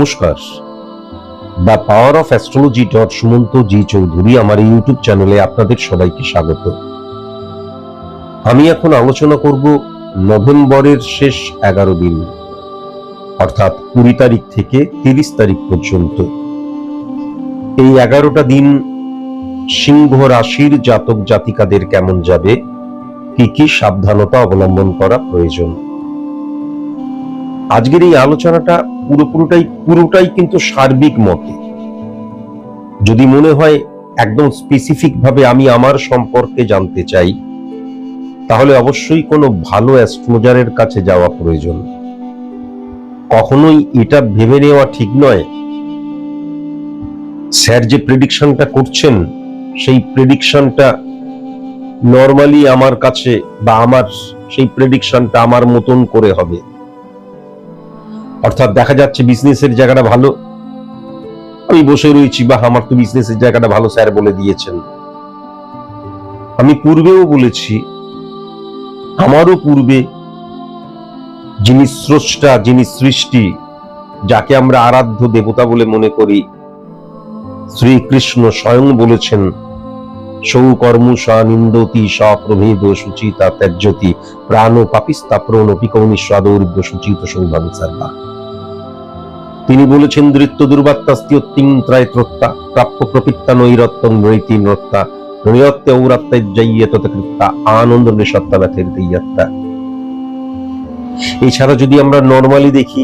নমস্কার। The power of astrology dot Sumanta G Chowdhury আমার YouTube চ্যানেলে আপনাদের সবাইকে স্বাগত। আমি এখন আলোচনা করব নভেম্বরের শেষ এগারো দিন, অর্থাৎ কুড়ি তারিখ থেকে তিরিশ তারিখ পর্যন্ত। এই এগারোটা দিন সিংহ রাশির জাতক জাতিকাদের কেমন যাবে, কি কি সাবধানতা অবলম্বন করা প্রয়োজন? আজকের এই আলোচনাটা পুরোপুরোটাই, পুরোটাই কিন্তু সার্বিক মতে। যদি মনে হয় একদম স্পেসিফিক ভাবে আমি আমার সম্পর্কে জানতে চাই, তাহলে অবশ্যই কোনো ভালো অ্যাস্ট্রোলজারের কাছে যাওয়া প্রয়োজন। কখনোই এটা ভেবে নেওয়া ঠিক নয়। স্যার যে প্রেডিকশনটা করছেন, সেই প্রেডিকশনটা নর্মালি আমার কাছে বা আমার, সেই প্রেডিকশনটা আমার মতন করে হবে। অর্থাৎ দেখা যাচ্ছে বিজনেসের জায়গাটা ভালো। আমি বসে রয়েছি বা আমার তো বিজনেসের জায়গাটা ভালো স্যার বলে দিয়েছেন। আমি পূর্বেও বলেছি, আমারও পূর্বে যিনি স্রষ্টা, যিনি সৃষ্টি, যাকে আমরা আরাধ্য দেবতা বলে মনে করি, শ্রীকৃষ্ণ স্বয়ং বলেছেন সৌকর্ম সপ্রভেদ সুচিতা ত্যাজ্যতি, প্রাণ পাপিস্তা স্বাদৌর্য সুচিত তিনি বলেছেন, দৃত্য দুর্বাত্তাস্তি প্রাপ্য প্রপিত্তা নৈরত্তং নৈতি নৃত্যা নৈরত্য ঔরাত্তা যাইয়ে আনন্দ নিঃসত্তা ব্যথের দইয়াত্তা এছাড়া যদি আমরা নর্মালি দেখি,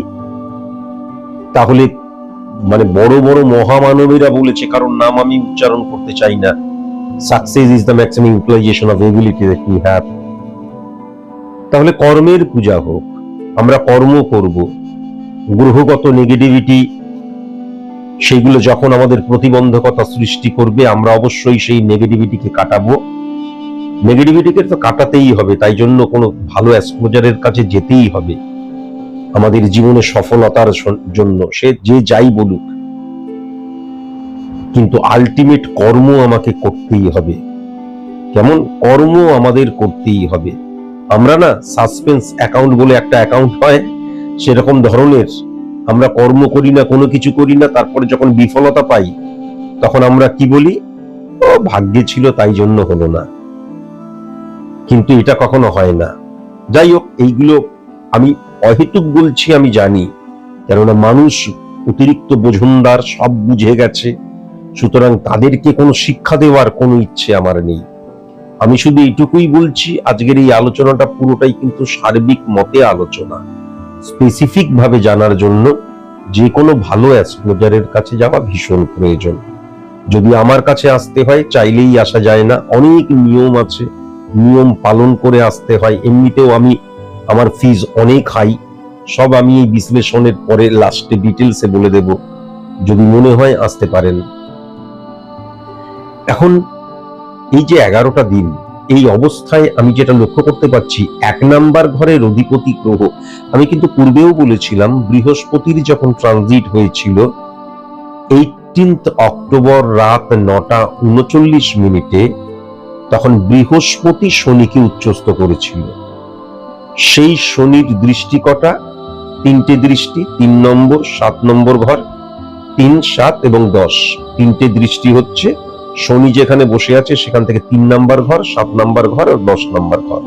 তাহলে মানে বড় বড় মহামানবীরা বলেছে, কারণ নাম আমি উচ্চারণ করতে চাই না। Success is the maximum utilization of ability that you have তাহলে কর্মের পূজা হোক, আমরা কর্ম করব। গ্রহগত নেগেটিভিটি সেগুলো যখন আমাদের প্রতিবন্ধকতা সৃষ্টি করবে, আমরা অবশ্যই সেই নেগেটিভিটিকে কাটাবো। নেগেটিভিটিকে তো কাটাতেই হবে, তাই জন্য কোনো ভালো অ্যাস্ট্রোলজারের কাছে যেতেই হবে। আমাদের জীবনে সফলতার জন্য সে যে যাই বলুক। কিন্তু আলটিমেট কর্ম আমাকে করতেই হবে। কেমন? কর্ম আমাদের করতেই হবে। আমরা না সাসপেন্স অ্যাকাউন্ট বলে একটা অ্যাকাউন্ট হয়, সেরকম ধরনের। আমরা কর্ম করি না, কোনো কিছু করি না, তারপরে যখন বিফলতা পাই, তখন আমরা কি বলি? ও, ভাগ্যে ছিল, তাই জন্য হলো না। কিন্তু এটা কখনো হয় না। যাই হোক, এইগুলো আমি অহেতুক বলছি, আমি জানি। কেননা মানুষ অতিরিক্ত বোঝনদার, সব বুঝে গেছে। সুতরাং তাদেরকে কোনো শিক্ষা দেওয়ার কোনো ইচ্ছে আমার নেই। আমি শুধু এইটুকুই বলছি, আজকের এই আলোচনাটা পুরোটাই কিন্তু সার্বিক মতে আলোচনা। স্পেসিফিক ভাবে জানার জন্য যে কোনো ভালো অ্যাস্ট্রোলজারের কাছে যাওয়া ভীষণ প্রয়োজন। যদি আমার কাছে আসতে হয়, চাইলেই আসা যায় না। অনেক নিয়ম আছে, নিয়ম পালন করে আসতে হয়। এমনিতেও আমি, আমার ফিজ অনেক হাই সব আমি এই বিশ্লেষণের পরে লাস্টে ডিটেলসে বলে দেব। যদি মনে হয়, আসতে পারেন। এখন এই যে এগারোটা দিন, এই অবস্থায় আমি যেটা লক্ষ্য করতে পারছি, এক নাম্বার ঘরের অধিপতি গ্রহ, আমি কিন্তু পূর্বেও বলেছিলাম, বৃহস্পতির যখন ট্রানজিট হয়েছিল এইটিন্থ অক্টোবর রাত নটা উনচল্লিশ মিনিটে, তখন বৃহস্পতি শনিকে উচ্চস্ত করেছিল। সেই শনির দৃষ্টি কটা তিনটে দৃষ্টি, তিন নম্বর, সাত নম্বর ঘর, তিন সাত এবং দশ, তিনটে দৃষ্টি হচ্ছে শনি যেখানে বসে আছে, সেখান থেকে তিন নাম্বার ঘর, সাত নাম্বার ঘর আর দশ নাম্বার ঘর।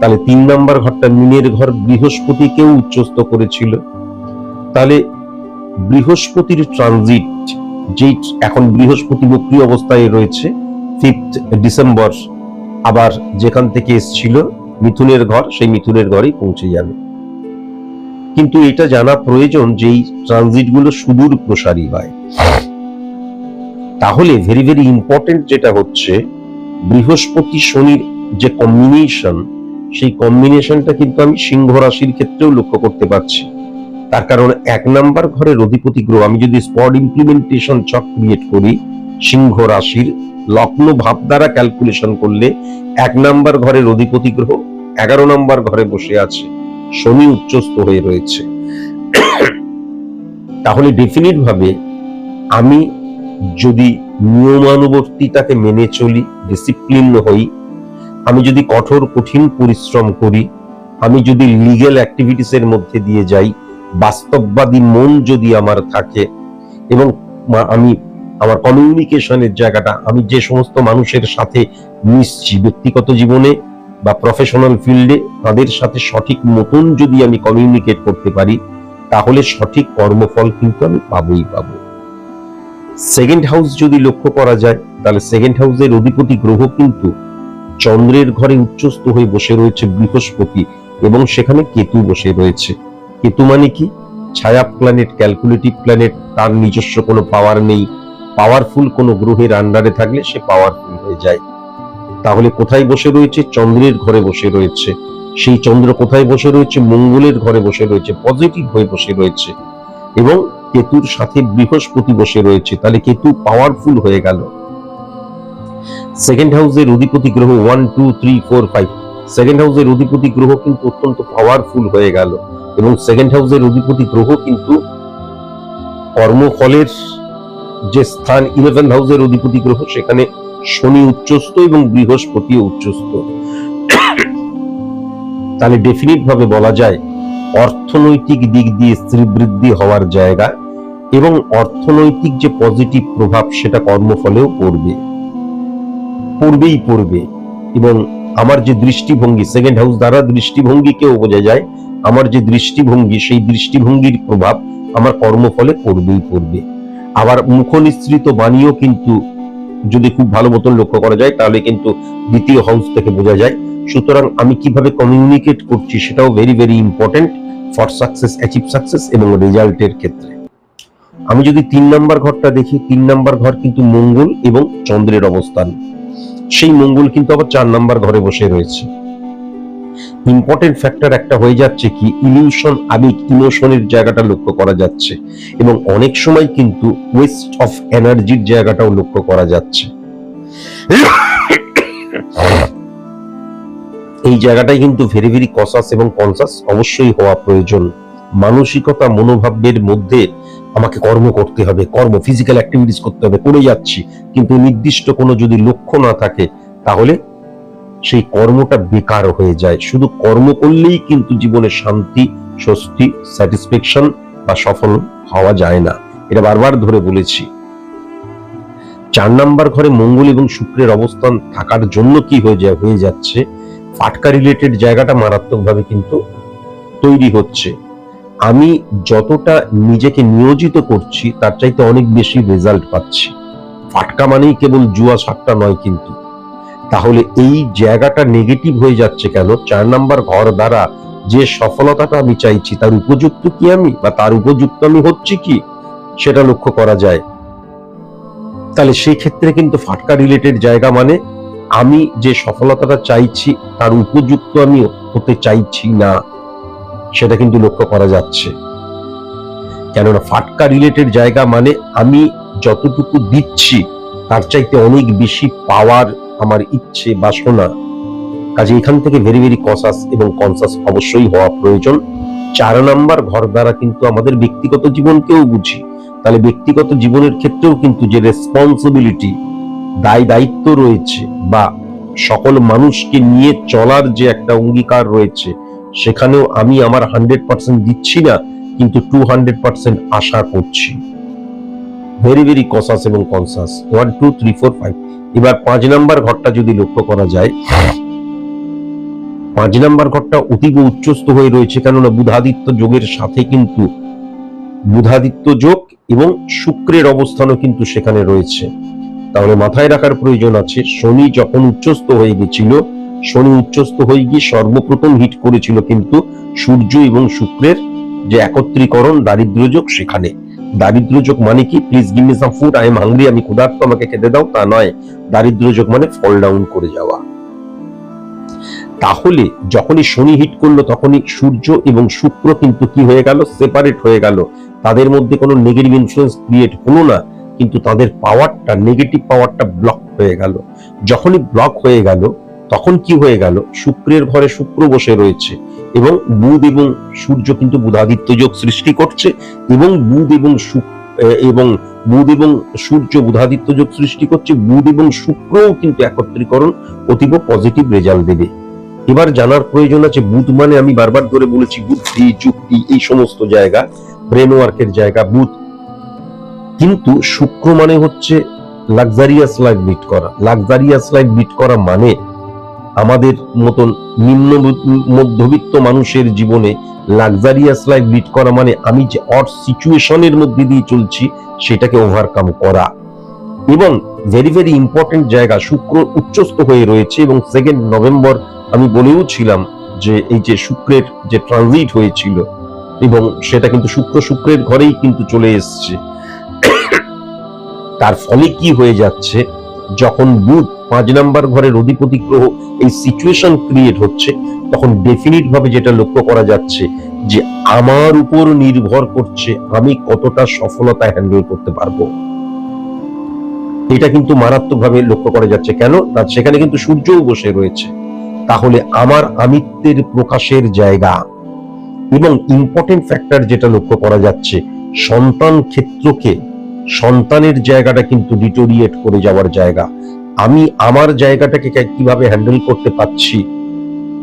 তাহলে তিন নাম্বার ঘরটা মিনের ঘর বৃহস্পতিকেও উচ্চস্ত করেছিল। তাহলে বৃহস্পতির ট্রানজিট যেই, এখন বৃহস্পতি বক্রি অবস্থায় রয়েছে ফিফথ ডিসেম্বর আবার যেখান থেকে এসছিল, মিথুনের ঘর, সেই মিথুনের ঘরেই পৌঁছে যাবে। কিন্তু এটা জানা প্রয়োজন যে এই ট্রানজিটগুলো সুদূর প্রসারী হয়। তাহলে ভেরি ভেরি ইম্পর্টেন্ট যেটা হচ্ছে, বৃহস্পতি শনির যে কম্বিনেশন সেই কম্বিনেশনটা কিন্তু আমি সিংহ রাশির ক্ষেত্রেও লক্ষ্য করতে পারছি। তার কারণ এক নাম্বার ঘরের অধিপতি গ্রহ, আমি যদি স্পট ইমপ্লিমেন্টেশন চক ক্রিয়েট করি, সিংহ রাশির লগ্ন ভাব দ্বারা ক্যালকুলেশন করলে এক নাম্বার ঘরের অধিপতি গ্রহ এগারো নাম্বার ঘরে বসে আছে, শনি উচ্চস্থ হয়ে রয়েছে। তাহলে ডেফিনিট ভাবে আমি যদি নিয়মানুবর্তিতাকে মেনে চলি ডিসিপ্লিন হই, আমি যদি কঠোর, কঠিন পরিশ্রম করি, আমি যদি লিগেল অ্যাক্টিভিটিস এর মধ্যে দিয়ে যাই, বাস্তববাদী মন যদি আমার থাকে এবং আমি আমার কমিউনিকেশনের জায়গাটা, আমি যে সমস্ত মানুষের সাথে মিশছি ব্যক্তিগত জীবনে বা প্রফেশনাল ফিল্ডে তাদের সাথে সঠিক মতন যদি আমি কমিউনিকেট করতে পারি, তাহলে সঠিক কর্মফল কিন্তু আমি পাবই পাবো। সেকেন্ড হাউস যদি লক্ষ্য করা যায়, তাহলে সেকেন্ড হাউসের অধিপতি গ্রহ কিন্তু চন্দ্রের ঘরে উচ্চস্থ হয়ে বসে রয়েছে বৃহস্পতি এবং সেখানে কেতু বসে রয়েছে। কেতু মানে কি? ছায়া প্ল্যানেট ক্যালকুলেটিভ প্ল্যানেট তার নিজস্ব কোনো পাওয়ার নেই। পাওয়ারফুল কোনো গ্রহের আন্ডারে থাকলে সে পাওয়ারফুল হয়ে যায়। তাহলে কোথায় বসে রয়েছে? চন্দ্রের ঘরে বসে রয়েছে। সেই চন্দ্র কোথায় বসে রয়েছে? মঙ্গলের ঘরে বসে রয়েছে। পজিটিভ হয়ে বসে রয়েছে। এবং কেতুর সাথে বৃহস্পতি বসে রয়েছে, তাহলে কেতু পাওয়ারফুল হয়ে গেল। সেকেন্ড হাউসের অধিপতি গ্রহ one two three four five second হাউসের অধিপতি গ্রহ কিন্তু অত্যন্ত পাওয়ারফুল হয়ে গেল এবং সেকেন্ড হাউসের অধিপতি গ্রহ কিন্তু কর্মফলের যে স্থান ইলেভেন হাউসের অধিপতি গ্রহ, সেখানে শনি উচ্চস্থ এবং বৃহস্পতি উচ্চস্থ। তাহলে ডেফিনিট ভাবে বলা যায় অর্থনৈতিক দিক দিয়ে স্ত্রী বৃদ্ধি হওয়ার জায়গা। এবং অর্থনৈতিক যে পজিটিভ প্রভাব সেটা কর্মফলেও পড়বে। পড়বেই পড়বে। এবং আমার যে দৃষ্টিভঙ্গি সেকেন্ড হাউস দ্বারা দৃষ্টিভঙ্গিকেও বোঝা যায়, আমার যে দৃষ্টিভঙ্গি, সেই দৃষ্টিভঙ্গির প্রভাব আমার কর্মফলে পড়বেই পড়বে। আবার মুখ নিঃসৃত বাণীও কিন্তু যদি খুব ভালো মতন লক্ষ্য করা যায়, তাহলে কিন্তু দ্বিতীয় হাউস থেকে বোঝা যায়। সুতরাং আমি কীভাবে কমিউনিকেট করছি সেটাও very very important for success achieve success এবং রেজাল্টের ক্ষেত্রে। আমি যদি তিন নাম্বার ঘরটা দেখি, তিন নাম্বার ঘর কিন্তু মঙ্গল এবং চন্দ্রের অবস্থান। সেই মঙ্গল কিন্তু আবার চার নাম্বার ঘরে বসে রয়েছে। ইম্পর্টেন্ট ফ্যাক্টর একটা হয়ে যাচ্ছে কি ইলিউশন আবেগ ইমোশনের জায়গাটা লক্ষ্য করা যাচ্ছে এবং অনেক সময় কিন্তু ওয়েস্ট অফ এনার্জির জায়গাটাও লক্ষ্য করা যাচ্ছে। এই জায়গাটাই কিন্তু ভেরি ভেরি কসাস এবং কনসাস অবশ্যই হওয়া প্রয়োজন। মানসিকতা, মনোভাবের মধ্যে আমাকে কর্ম করতে হবে, কর্ম ফিজিক্যাল অ্যাক্টিভিটিস করতে হবে, করে যাচ্ছি। কিন্তু নির্দিষ্ট কোনো যদি লক্ষ্য না থাকে, তাহলে সেই কর্মটা বেকার হয়ে যায়। শুধু কর্ম করলেই কিন্তু জীবনে শান্তি, স্বস্তি স্যাটিসফ্যাকশন বা সফল হওয়া যায় না। এটা বারবার ধরে বলেছি। চার নাম্বার ঘরে মঙ্গল এবং শুক্রের অবস্থান থাকার জন্য কি হয়ে যায়, হয়ে যাচ্ছে, ফাটকা রিলেটেড জায়গাটা মারাত্মকভাবে কিন্তু তৈরি হচ্ছে। আমি যতটা নিজেকে নিয়োজিত করছি, তার চাইতে অনেক বেশি রেজাল্ট পাচ্ছি। ফাটকা মানেই কেবল জুয়া সাতটা নয় কিন্তু। তাহলে এই জায়গাটা নেগেটিভ হয়ে যাচ্ছে কেন? চার নাম্বার ঘর দ্বারা যে সফলতাটা আমি চাইছি, তার উপযুক্ত কি আমি? বা তার উপযুক্ত আমি হচ্ছি কি? সেটা লক্ষ্য করা যায়। তাহলে সেই ক্ষেত্রে কিন্তু ফাটকা রিলেটেড জায়গা মানে আমি যে সফলতাটা চাইছি, তার উপযুক্ত আমি হতে চাইছি না। সেটা কিন্তু লক্ষ্য করা যাচ্ছে। কেননা ফাটকা রিলেটেড জায়গা মানে আমি যতটুকু দিচ্ছি, তার চাইতে অনেক বেশি পাওয়ার আমার ইচ্ছে বাসনা কাজে এখান থেকে ভেরি ভেরি কসাস এবং কনসাস অবশ্যই হওয়া প্রয়োজন। চার নাম্বার ঘর দ্বারা কিন্তু আমাদের ব্যক্তিগত জীবনকেও বুঝি। তাহলে ব্যক্তিগত জীবনের ক্ষেত্রেও কিন্তু যে রেসপন্সিবিলিটি দায়, দায়িত্ব রয়েছে বা সকল মানুষকে নিয়ে চলার যে একটা অঙ্গীকার রয়েছে সেখানেও আমি আমার হান্ড্রেড পার্সেন্ট দিচ্ছি না, কিন্তু টু হান্ড্রেড পার্সেন্ট আশা করছি। ভেরি ভেরি কসাস এবং conscious one two three four five এবার পাঁচ নাম্বার ঘরটা যদি লক্ষ্য করা যায়, পাঁচ নাম্বার ঘরটা অতীব উচ্চস্থ হয়ে রয়েছে, কেননা বুধাদিত্য যোগের সাথে কিন্তু বুধাদিত্য যোগ এবং শুক্রের অবস্থানও কিন্তু সেখানে রয়েছে। তাহলে মাথায় রাখার প্রয়োজন আছে, শনি যখন উচ্চস্থ হয়ে গেছিল শনি উচ্চস্থ হয়ে গিয়ে সর্বপ্রথম হিট করেছিল কিন্তু সূর্য এবং শুক্রের যে একত্রীকরণ দারিদ্র্য যোগ সেখানে। দারিদ্র্য যোগ মানে কি? Please give me some food I am hungry আমি ক্ষুধার্ত, আমাকে খেতে দাও। তা নয় দারিদ্র্য যোগ মানে ফল ডাউন করে যাওয়া। তাহলে যখনই শনি হিট করল, তখনই সূর্য এবং শুক্র কিন্তু কি হয়ে গেল? সেপারেট হয়ে গেল। তাদের মধ্যে কোনো নেগেটিভ ইনফ্লুয়েন্স ক্রিয়েট হলো না, কিন্তু তাদের পাওয়ারটা নেগেটিভ পাওয়ারটা ব্লক হয়ে গেল। যখনই ব্লক হয়ে গেল তখন কি হয়ে গেল? শুক্রের ঘরে শুক্র বসে রয়েছে এবং বুধ এবং সূর্য কিন্তু বুধাদিত্য যোগ সৃষ্টি করছে এবং বুধ এবং এবং বুধ এবং সূর্য বুধাদিত্য যোগ সৃষ্টি করছে, বুধ এবং শুক্রও কিন্তু একত্রীকরণ অতীব পজিটিভ রেজাল্ট দেবে। এবার জানার প্রয়োজন আছে, বুধ মানে আমি বারবার ধরে বলেছি, বুদ্ধি, যুক্তি, এই সমস্ত জায়গা ব্রেন ওয়ার্কের জায়গা বুধ। কিন্তু শুক্র মানে হচ্ছে লাক্সারিয়াস লাইফ লিড করা। লাক্সারিয়াস লাইফ লিড করা মানে আমাদের মতন নিম্ন মধ্যবিত্ত মানুষের জীবনে লাক্সারিয়াস লাইফ লিড করা মানে আমি যে অট সিচুয়েশনের মধ্যে দিয়ে চলছি, সেটাকে ওভারকাম করা। এবং ভেরি ভেরি ইম্পর্টেন্ট জায়গা, শুক্র উচ্চস্থ হয়ে রয়েছে এবং সেকেন্ড নভেম্বর আমি বলেও ছিলাম যে এই যে শুক্রের যে ট্রানজিট হয়েছিল, এবং সেটা কিন্তু শুক্র শুক্রের ঘরেই কিন্তু চলে এসছে। তার ফলে কি হয়ে যাচ্ছে, যখন বুধ পাঁচ নাম্বার ঘরের অধিপতি গ্রহ এই সিচুয়েশন ক্রিয়েট হচ্ছে, তখন ডেফিনিট ভাবে যেটা লক্ষ্য করা যাচ্ছে যে আমার উপর নির্ভর করছে আমি কতটা সফলতা হ্যান্ডেল করতে পারব। এটা কিন্তু মারাত্মকভাবে লক্ষ্য করা যাচ্ছে। কেন? না সেখানে কিন্তু সূর্যও বসে রয়েছে। তাহলে আমার আমিত্বের প্রকাশের জায়গা এবং ইম্পর্টেন্ট ফ্যাক্টর যেটা লক্ষ্য করা যাচ্ছে, সন্তান ক্ষেত্রকে সন্তানের জায়গাটা কিন্তু ডিটোরিয়েট করে যাওয়ার জায়গা। আমি আমার জায়গাটাকে কীভাবে হ্যান্ডেল করতে পারছি?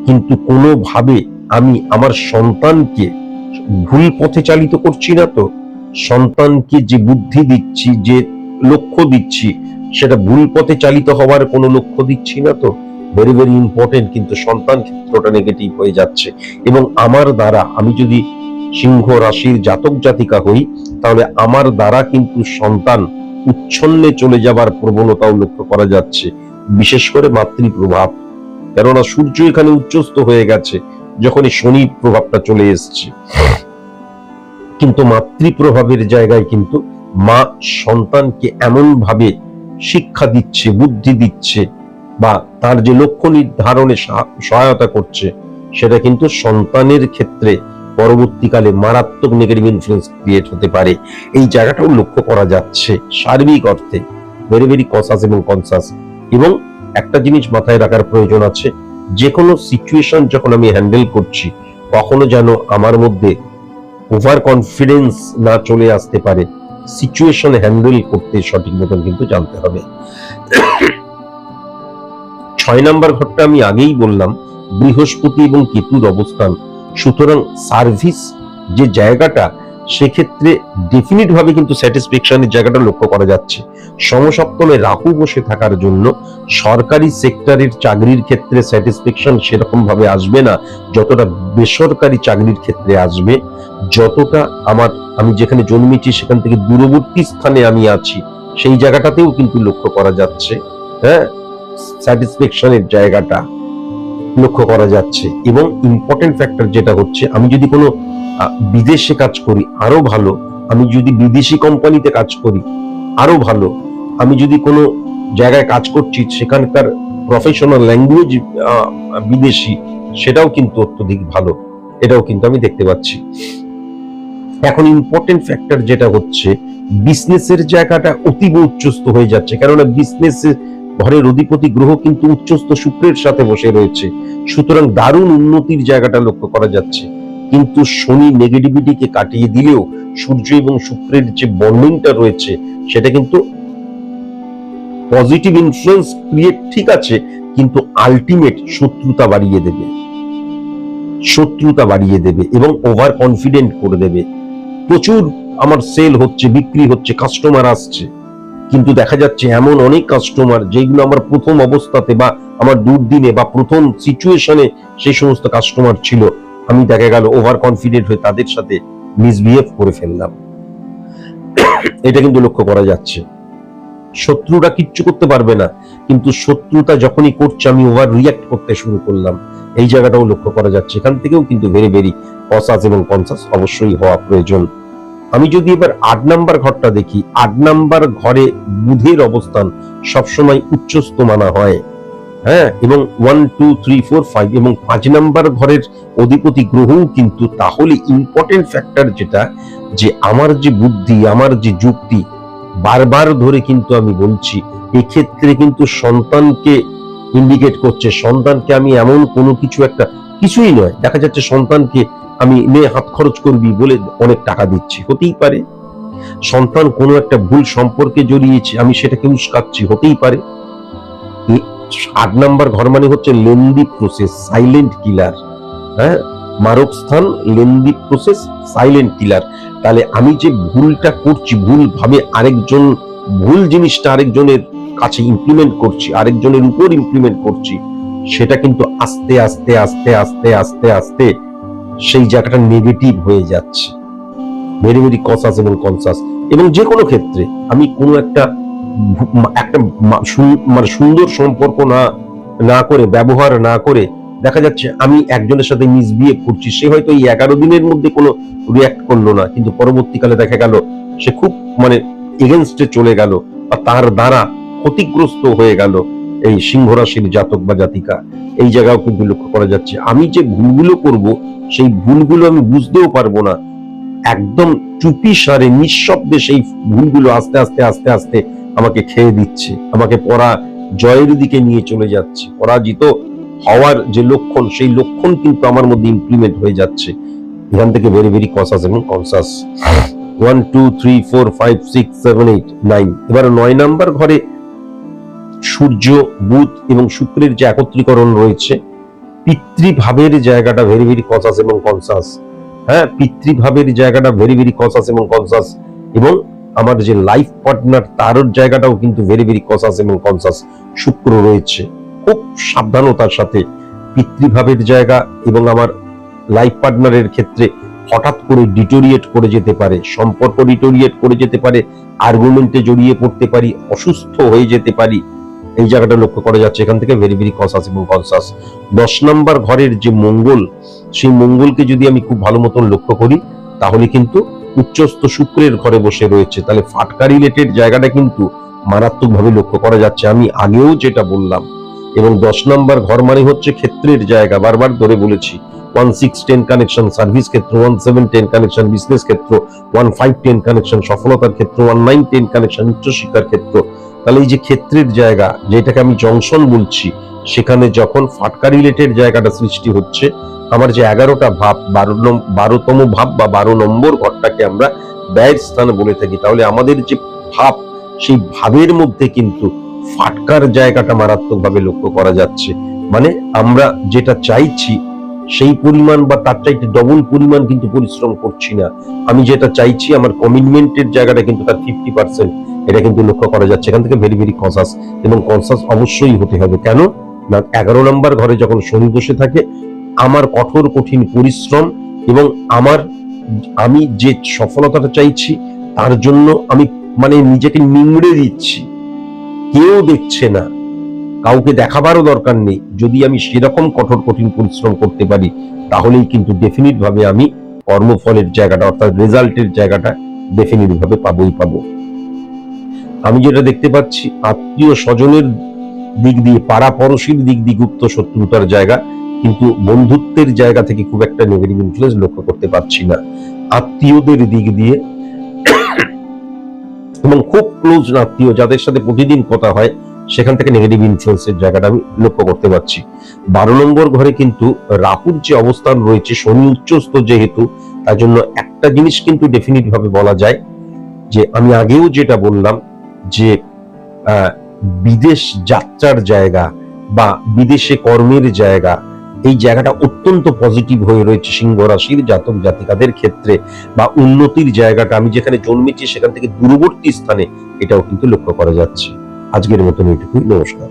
কিন্তু কোনোভাবে আমি আমার সন্তানকে ভুল পথে চালিত করছি না তো? সন্তানকে যে বুদ্ধি দিচ্ছি, যে লক্ষ্য দিচ্ছি, সেটা ভুল পথে চালিত হওয়ার কোনো লক্ষ্য দিচ্ছি না তো? ভেরি ভেরি ইম্পর্টেন্ট কিন্তু সন্তান ক্ষেত্রটা নেগেটিভ হয়ে যাচ্ছে। এবং আমার দ্বারা, আমি যদি সিংহ রাশির জাতক জাতিকা হই, তাহলে আমার দ্বারা কিন্তু সন্তান উচ্ছন্নে চলে যাবার প্রবণতাও লক্ষ্য করা যাচ্ছে, বিশেষ করে মাতৃ প্রভাব কেননা সূর্য এখানে উচ্চস্থ হয়ে গেছে, যখনই শনি প্রভাবটা চলে এসছে। কিন্তু মাতৃ প্রভাবের জায়গায় কিন্তু মা সন্তানকে এমন ভাবে শিক্ষা দিচ্ছে, বুদ্ধি দিচ্ছে, বা তার যে লক্ষ্য নির্ধারণে সহায়তা করছে, সেটা কিন্তু সন্তানের ক্ষেত্রে পরবর্তীকালে মারাত্মক নেগেটিভ ইনফ্লুয়েন্স ক্রিয়েট হতে পারে। এই জায়গাটাও লক্ষ্য করা যাচ্ছে সার্বিক অর্থে ভেরি ভেরি কনসাস এবং কনসাস এবং একটা জিনিস মাথায় রাখার প্রয়োজন আছে যে কোনো সিচুয়েশন যখন আমি হ্যান্ডেল করছি, কখনো যেন আমার মধ্যে ওভার কনফিডেন্স না চলে আসতে পারে। সিচুয়েশন হ্যান্ডেল করতে সঠিক মতন কিন্তু জানতে হবে। ছয় নাম্বার ঘরটা আমি আগেই বললাম, বৃহস্পতি এবং কেতুর অবস্থান। সুতরাং সার্ভিস যে জায়গাটা, সেক্ষেত্রে ডেফিনিট ভাবে কিন্তু স্যাটিসফ্যাকশনের জায়গাটা লক্ষ্য করা যাচ্ছে। সমসপ্তমে রাহু বসে থাকার জন্য সরকারি সেক্টরের চাকরির ক্ষেত্রে স্যাটিসফ্যাকশন সেরকম ভাবে আসবে না, যতটা বেসরকারি চাকরির ক্ষেত্রে আসবে। যতটা আমার, আমি যেখানে জন্মেছি, সেখান থেকে দূরবর্তী স্থানে আমি আছি, সেই জায়গাটাতেও কিন্তু লক্ষ্য করা যাচ্ছে। হ্যাঁ? স্যাটিসফ্যাকশনের জায়গাটা। লক্ষ্য করা যাচ্ছে এবং ইম্পর্টেন্ট ফ্যাক্টর যেটা হচ্ছে, আমি যদি কোনো বিদেশে কাজ করি, আরও ভালো, আমি যদি বিদেশি কোম্পানিতে কাজ করি, আরও ভালো, আমি যদি কোনো জায়গায় কাজ করছি, সেখানকার প্রফেশনাল ল্যাঙ্গুয়েজ বিদেশি, সেটাও কিন্তু অত্যধিক ভালো, এটাও কিন্তু আমি দেখতে পাচ্ছি। এখন ইম্পর্টেন্ট ফ্যাক্টর যেটা হচ্ছে বিজনেসের জায়গাটা অতীব উচ্চস্ত হয়ে যাচ্ছে, কেননা বিজনেসের ঘরের অধিপতি গ্রহ কিন্তু উচ্চস্থ শুক্রের সাথে বসে রয়েছে। সুতরাং দারুণ উন্নতির জায়গাটা লক্ষ্য করা যাচ্ছে। কিন্তু শনি নেগেটিভিটিকে কাটিয়ে দিলেও সূর্য এবং শুক্রের যে বন্ডিংটা রয়েছে, সেটা কিন্তু পজিটিভ ইনফ্লুয়েন্স ক্রিয়েট ঠিক আছে, কিন্তু আলটিমেট শত্রুতা বাড়িয়ে দেবে। শত্রুতা বাড়িয়ে দেবে এবং ওভার কনফিডেন্ট করে দেবে। প্রচুর আমার সেল হচ্ছে, বিক্রি হচ্ছে, কাস্টমার আসছে। কিন্তু দেখা যাচ্ছে এমন অনেক কাস্টমার যেগুলো আমার প্রথম অবস্থাতে বা আমার দুর্দিনে বা প্রথম সিচুয়েশনে সেই সমস্ত কাস্টমার ছিল। আমি দেখা গেল ওভার কনফিডেন্ট হয়ে তাদের সাথে মিসবিহেভ করে ফেললাম। এটা কিন্তু লক্ষ্য করা যাচ্ছে। শত্রুরা কিচ্ছু করতে পারবে না, কিন্তু শত্রুতা যখনই করছে, আমি ওভার রিয়াক্ট করতে শুরু করলাম। এই জায়গাটাও লক্ষ্য করা যাচ্ছে। এখান থেকেও কিন্তু ভেরি ভেরি কসাস এবং কনসাস অবশ্যই হওয়া প্রয়োজন। আমি যদি এবার আট নাম্বার ঘরটা দেখি, আট নাম্বার ঘরে বুধের অবস্থান সবসময় উচ্চস্থ মানা হয়। হ্যাঁ এবং one two three four five এবং পাঁচ নাম্বার ঘরের অধিপতি গ্রহও কিন্তু তাহলে ইম্পর্টেন্ট ফ্যাক্টর যেটা যে আমার যে বুদ্ধি, আমার যে যুক্তি, বারবার ধরে কিন্তু আমি বলছি, এক্ষেত্রে কিন্তু সন্তানকে ইন্ডিকেট করছে। সন্তানকে আমি এমন কোনো কিছু একটা কিছুই নয়। দেখা যাচ্ছে সন্তানকে আমি নে হাত খরচ করবি বলে অনেক টাকা দিচ্ছি। হতেই পারে। সন্তান কোনো একটা ভুল সম্পর্কে জড়িয়েছে, আমি সেটাকে উস্কাচ্ছি, হতেই পারে। আট নাম্বার ঘর মানে হচ্ছে লেন্দি প্রসেস সাইলেন্ট কিলার হ্যাঁ? মারক স্থান, লেন্দি প্রসেস সাইলেন্ট কিলার তাহলে আমি যে ভুলটা করছি, ভুল ভাবে আরেকজন, ভুল জিনিসটা আরেকজনের কাছে ইমপ্লিমেন্ট করছি, আরেকজনের উপর ইমপ্লিমেন্ট করছি সেটা কিন্তু আস্তে আস্তে আস্তে আস্তে আস্তে আস্তে সেই জায়গাটা নেগেটিভ হয়ে যাচ্ছে। ভেরি ভেরি কসাস এবং কনসাস এবং যে কোনো ক্ষেত্রে আমি কোনো একটা একটা মানে সুন্দর সম্পর্ক না না করে, ব্যবহার না করে দেখা যাচ্ছে আমি একজনের সাথে মিসবিহেভ করছি, সে হয়তো এই এগারো দিনের মধ্যে কোনো রিয়াক্ট করল না, কিন্তু পরবর্তীকালে দেখা গেল সে খুব মানে এগেনস্টে চলে গেল বা তার দ্বারা ক্ষতিগ্রস্ত হয়ে গেল। এই সিংহ রাশির জাতক বা জাতিকা, এই জায়গাও কিন্তু লক্ষ্য করা যাচ্ছে। আমি যে ভুলগুলো করব, সেই ভুলগুলো আমি বুঝতেও পারব না। একদম চুপি সারে, নিঃশব্দে সেই ভুলগুলো আস্তে আস্তে আস্তে আস্তে আমাকে খেয়ে দিচ্ছে। আমাকে পরা জয়ের দিকে নিয়ে চলে যাচ্ছে। পরাজিত হওয়ার যে লক্ষণ, সেই লক্ষণ কিন্তু আমার মধ্যে ইমপ্লিমেন্ট হয়ে যাচ্ছে। এখান থেকে ভেরি ভেরি কনসাস এবং conscious one two three four five six seven eight nine এবার নয় নাম্বার ঘরে সূর্য, বুধ এবং শুক্রের যে একত্রীকরণ রয়েছে, পিতৃভাবের জায়গাটা ভেরি ভেরি কনসাস এবং কনসাস হ্যাঁ পিতৃভাবের জায়গাটা ভেরি ভেরি কনসাস এবং কনসাস এবং আমার যে লাইফ পার্টনার তার জায়গাটাও কিন্তু ভেরি ভেরি কনসাস এবং কনসাস শুক্র রয়েছে। খুব সাবধানতার সাথে পিতৃভাবের জায়গা এবং আমার লাইফ পার্টনারের ক্ষেত্রে হঠাৎ করে ডিটোরিয়েট করে যেতে পারে, সম্পর্ক ডিটোরিয়েট করে যেতে পারে আর্গুমেন্টে জড়িয়ে পড়তে পারি, অসুস্থ হয়ে যেতে পারি এই জায়গাটা লক্ষ্য করা যাচ্ছে। এখান থেকে ভেরি ভেরি কনসাস এবং কনসাস দশ নম্বর ঘরের যে মঙ্গল, সেই মঙ্গলকে যদি আমি খুব ভালো মতন লক্ষ্য করি, তাহলে কিন্তু উচ্চস্থ শুক্রের ঘরে বসে রয়েছে। তাহলে ফাটকা রিলেটেড জায়গাটা কিন্তু মারাত্মকভাবে লক্ষ্য করা যাচ্ছে। আমি আগেও যেটা বললাম। এবং দশ নম্বর ঘর মানে হচ্ছে ক্ষেত্রের জায়গা। বারবার ধরে বলেছি one six ten connection service ক্ষেত্র one seven ten connection business ক্ষেত্র ওয়ান ফাইভ টেন কানেকশন সফলতার ক্ষেত্র ওয়ান নাইন টেন ক্ষেত্র। তাহলে এই যে ক্ষেত্রের জায়গা, যেটাকে আমি জংশন বলছি, সেখানে যখন ফাটকা রিলেটেড জায়গাটা সৃষ্টি হচ্ছে, আমার যে এগারোটা ভাব, বারো বারোতম ভাব বা বারো নম্বর ঘরটাকে আমরা বলে থাকি। তাহলে আমাদের যে ভাব, সেই ভাবের মধ্যে কিন্তু ফাটকার জায়গাটা মারাত্মকভাবে লক্ষ্য করা যাচ্ছে। মানে আমরা যেটা চাইছি সেই পরিমাণ বা তার চাইতে ডবল পরিমাণ কিন্তু পরিশ্রম করছি না। আমি যেটা চাইছি, আমার কমিটমেন্টের জায়গাটা কিন্তু তার ফিফটি পার্সেন্ট এটা কিন্তু লক্ষ্য করা যাচ্ছে। এখান থেকে ভেরি ভেরি কনসাস এবং কনসাস অবশ্যই হতে হবে। কেন? না, এগারো নম্বর ঘরে যখন শনি বসে থাকে, আমার কঠোর, কঠিন পরিশ্রম এবং আমার, আমি যে সফলতাটা চাইছি, তার জন্য আমি মানে নিজেকে নিংড়ে দিচ্ছি। কেউ দেখছে না। কাউকে দেখাবারও দরকার নেই। যদি আমি সেরকম কঠোর, কঠিন পরিশ্রম করতে পারি, তাহলেই কিন্তু ডেফিনিট ভাবে আমি কর্মফলের জায়গাটা, অর্থাৎ রেজাল্টের জায়গাটা ডেফিনিট ভাবে পাবোই পাবো। আমি যেটা দেখতে পাচ্ছি, আত্মীয় স্বজনের দিক দিয়ে পাড়া পড়শির দিক দিয়ে গুপ্ত শত্রুতার জায়গা, কিন্তু বন্ধুত্বের জায়গা থেকে খুব একটা নেগেটিভ ইনফ্লুয়েন্স লক্ষ্য করতে পারছি না। আত্মীয়দের দিক দিয়ে এবং খুব ক্লোজ আত্মীয়, যাদের সাথে প্রতিদিন কথা হয় সেখান থেকে নেগেটিভ ইনফ্লুয়েন্সের জায়গাটা আমি লক্ষ্য করতে পারছি। বারো নম্বর ঘরে কিন্তু রাহুর যে অবস্থান রয়েছে, শনি উচ্চস্থ যেহেতু, তার জন্য একটা জিনিস কিন্তু ডেফিনিট ভাবে বলা যায়, যে আমি আগেও যেটা বললাম, যে বিদেশ যাত্রার জায়গা বা বিদেশে কর্মের জায়গা, এই জায়গাটা অত্যন্ত পজিটিভ হয়ে রয়েছে সিংহ রাশির জাতক জাতিকাদের ক্ষেত্রে বা উন্নতির জায়গাটা। আমি যেখানে জন্মেছি, সেখান থেকে দূরবর্তী স্থানে এটাও কিন্তু লক্ষ্য করা যাচ্ছে। আজকের মতন এইটুকুই নমস্কার।